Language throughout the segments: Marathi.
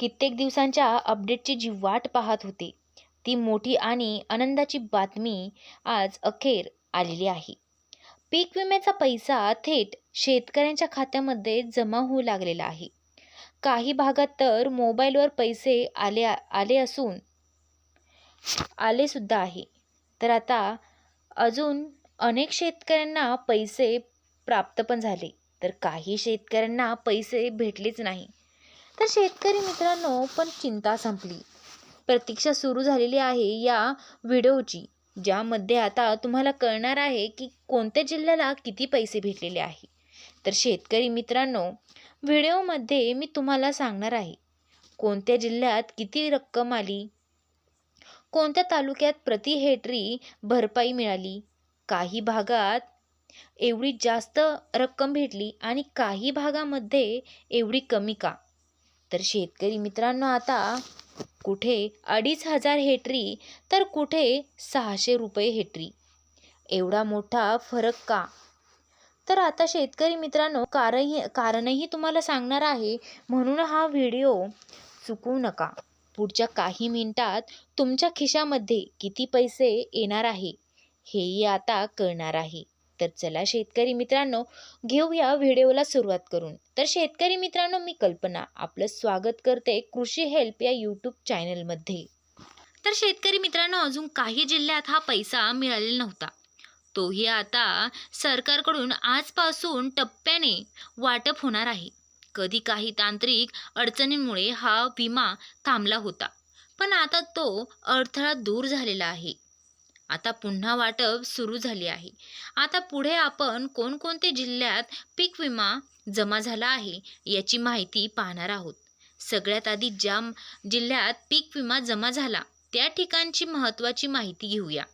कित्येक दिवसांच्या अपडेटची जी वाट पाहत होते ती मोठी आणि आनंदाची बातमी आज अखेर आलेली आहे. पीक विम्याचा पैसा थेट शेतकऱ्यांच्या खात्यामध्ये जमा होऊ लागलेला आहे. काही भागात तर मोबाईलवर पैसे आले आले असून आलेसुद्धा आहे. तर आता अजून अनेक शेतकऱ्यांना पैसे प्राप्त पण झाले तर काही शेतकऱ्यांना पैसे भेटलेच नाही. तर शेतकरी मित्रांनो पण चिंता संपली. प्रतीक्षा सुरू झालेली आहे या व्हिडिओची ज्यामध्ये आता तुम्हाला कळणार आहे की कोणत्या जिल्ह्याला किती पैसे भेटलेले आहे. तर शेतकरी मित्रांनो व्हिडिओमध्ये मी तुम्हाला सांगणार आहे कोणत्या जिल्ह्यात किती रक्कम आली? कोणत्या तालुक्यात प्रति हेक्टरी भरपाई मिळाली? काही भागात एवढी जास्त रक्कम भेटली आणि काही भागामध्ये एवढी कमी का? तर शेतकरी मित्रांनो आता कुठे अडीच हजार हेटरी तर कुठे सहाशे रुपये हेटरी? एवढा मोठा फरक का? तर आता शेतकरी मित्रांनो कारणही कारणही तुम्हाला सांगणार आहे. म्हणून हा व्हिडिओ चुकवू नका. पुढच्या काही मिनिटात तुमच्या खिशामध्ये किती पैसे येणार आहे हेही आता कळणार आहे. तर चला शेतकरी मित्रांनो घेऊया व्हिडिओला सुरुवात करून. तर शेतकरी मित्रांनो मी कल्पना आपलं स्वागत करते कृषी हेल्प या यूट्यूब चॅनलमध्ये. तर शेतकरी मित्रांनो अजून काही जिल्ह्यात हा पैसा मिळालेला नव्हता. तोही आता सरकारकडून आजपासून टप्प्याने वाटप होणार आहे. कधी काही तांत्रिक अडचणींमुळे हा विमा थांबला होता. पण आता तो अडथळा दूर झालेला आहे. आता पुन्हा वाटप सुरू झाली आहे. आता पुढे आपण कोणकोणते जिल्ह्यात पीक विमा जमा झाला आहे याची माहिती पाहणार आहोत. सगळ्यात आधी ज्या जिल्ह्यात पीक विमा जमा झाला त्या ठिकाणची महत्त्वाची माहिती घेऊया.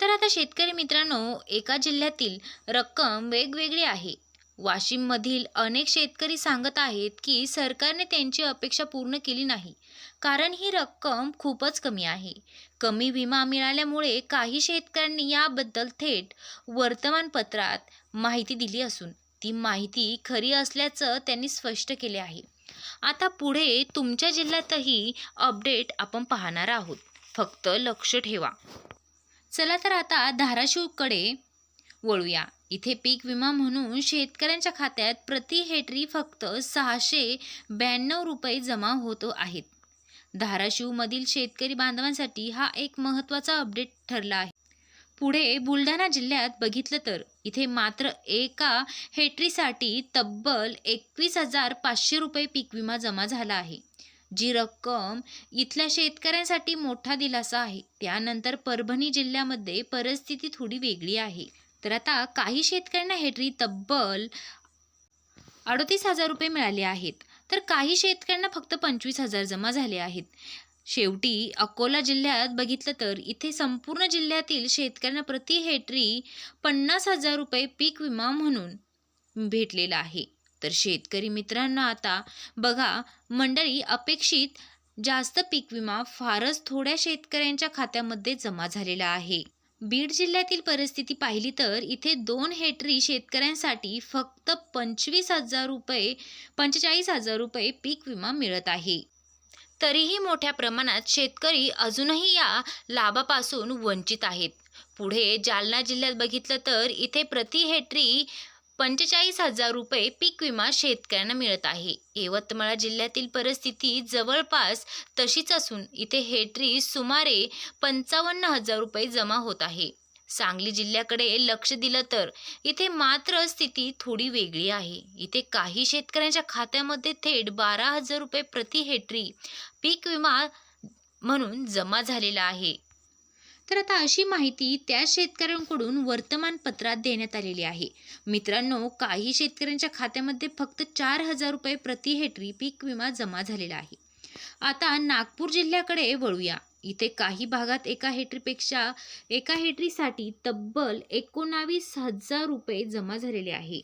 तर आता शेतकरी मित्रांनो एका जिल्ह्यातील रक्कम वेगवेगळी आहे. वाशिममधील अनेक शेतकरी सांगत आहेत की सरकारने त्यांची अपेक्षा पूर्ण केली नाही. कारण ही रक्कम खूपच कमी आहे. कमी विमा मिळाल्यामुळे काही शेतकऱ्यांनी याबद्दल थेट वर्तमानपत्रात माहिती दिली असून ती माहिती खरी असल्याचं त्यांनी स्पष्ट केले आहे. आता पुढे तुमच्या जिल्ह्यातही अपडेट आपण पाहणार आहोत. फक्त लक्ष ठेवा. चला तर आता धाराशिवकडे वळूया. इथे पीक विमा म्हणून शेतकऱ्यांच्या खात्यात प्रति हेक्टरी फक्त सहाशे ब्याण्णव रुपये जमा होत आहेत. धाराशिवमधील शेतकरी बांधवांसाठी हा एक महत्त्वाचा अपडेट ठरला आहे. पुढे बुलढाणा जिल्ह्यात बघितलं तर इथे मात्र एका हेक्टरीसाठी तब्बल एकवीस हजार पाचशे रुपये पीक विमा जमा झाला आहे. जी रक्कम इथल्या शेतकऱ्यांसाठी मोठा दिलासा आहे. त्यानंतर परभणी जिल्ह्यामध्ये परिस्थिती थोडी वेगळी आहे. तर आता काही शेतकऱ्यांना हेटरी तब्बल अडतीस हजार रुपये मिळाले आहेत. तर काही शेतकऱ्यांना फक्त पंचवीस हजार जमा झाले आहेत. शेवटी अकोला जिल्ह्यात बघितलं तर इथे संपूर्ण जिल्ह्यातील शेतकऱ्यांना प्रति हेटरी पन्नास हजार रुपये पीक विमा म्हणून भेटलेला आहे. तर शेतकरी मित्रांना आता बघा मंडळी अपेक्षित जास्त पीक विमा फारच थोड्या शेतकऱ्यांच्या खात्यामध्ये जमा झालेला आहे. बीड जिल्ह्यातील परिस्थिती पाहिली तर इथे दोन हेक्टरी शेतकऱ्यांसाठी फक्त पंचवीस हजार रुपये पंचेचाळीस हजार रुपये पीक विमा मिळत आहे. तरीही मोठ्या प्रमाणात शेतकरी अजूनही या लाभापासून वंचित आहेत. पुढे जालना जिल्ह्यात बघितलं तर इथे प्रति हेक्टरी पंचेचाळीस हजार रुपये पीक विमा शेतकऱ्यांना मिळत आहे. यवतमाळ जिल्ह्यातील परिस्थिती जवळपास तशीच असून इथे हेटरी सुमारे पंचावन्न हजार रुपये जमा होत आहे. सांगली जिल्ह्याकडे लक्ष दिलं तर इथे मात्र स्थिती थोडी वेगळी आहे. इथे काही शेतकऱ्यांच्या खात्यामध्ये थेट बारा हजार रुपये प्रति हेक्टरी पीक विमा म्हणून जमा झालेला आहे. तर आता अशी माहिती त्या शेतकऱ्यांकडून वर्तमानपत्रात देण्यात आलेली आहे. मित्रांनो काही शेतकऱ्यांच्या खात्यामध्ये फक्त चार हजार रुपये प्रति हेक्टरी पीक विमा जमा झालेला आहे. आता नागपूर जिल्ह्याकडे वळूया. इथे काही भागात एका हेक्टरीपेक्षा एका हेक्टरीसाठी तब्बल एकोणावीस हजार रुपये जमा झालेले आहे.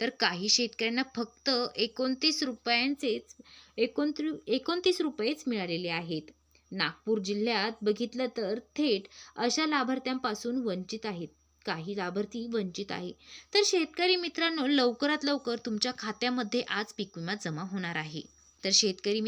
तर काही शेतकऱ्यांना फक्त एकोणतीस रुपयांचेच एकोणती एकोणतीस रुपयेच मिळालेले आहेत. नागपूर जिल्ह्यात बघितलं तर थेट अशा लाभार्थ्यांपासून वंचित आहेत. काही लाभार्थी वंचित आहे. तर शेतकरी मित्रांनो लवकरात लवकर तुमच्या खात्यामध्ये आज पीक विमा जमा होणार आहे. तर शेतकरी मित्र